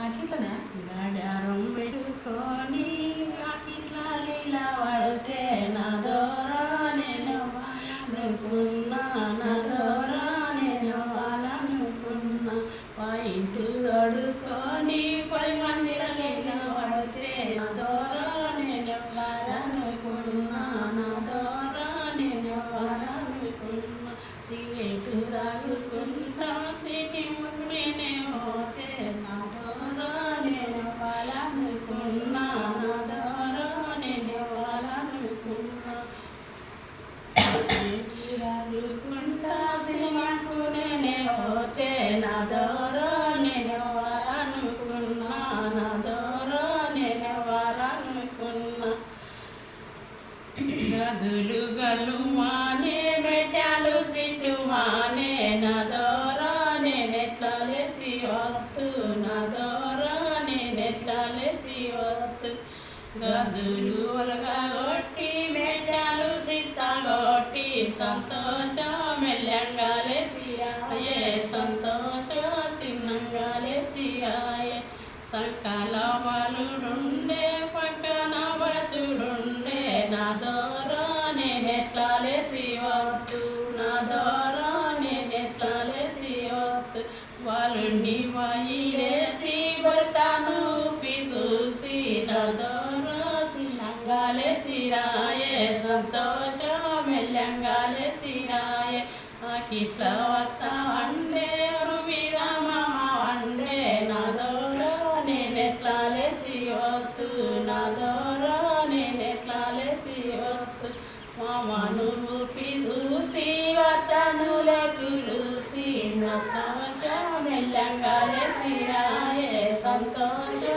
ఆకిట్లనే గడారం పెట్టుకొని అట్లా లీలా పడితే నా దోరా నేను అనుకున్నా నా దోరా నేను వాళ్ళనుకున్నా పాయింట్ అడుకొని పది మందిల లీలా పడితే నా దోరా నేను వాళ్ళనుకున్నా నా దోరా నేను వాళ్ళనుకున్నా సిగరెట్ తాగుకుంటా గదులు గలు మానే పెట్టాలు సిట్టు మానే నా దోరా నేనెట్లా లేసి వస్తు నా దోరా నేనెట్లా లేసి వస్తు గదులు ఒలగా కొట్టి పెట్టాలు సిత్త కొట్టి సంతోషం మెల్లంగా లేసి ఆయే సంతోషం సిన్నంగా లేసి ఆయే సంకల బలుడుండే నేనెట్లా లేసి నా ద్వారా నేనెట్లా లేసి వద్దు వాళ్ళుండి వైలేసి భర్తను పిసూసి సంతోషం సిన్నంగా లేసి రాయే సంతోషం మెల్లంగా లేసి రాయే నాకిట్లా వత్త వండే నా దోరా నేను లేసి వద్దు నా దోరా నేనెట్లా లేసి వద్దు మామ నువ్వు వతనులకు చూసి నా సంతోషం.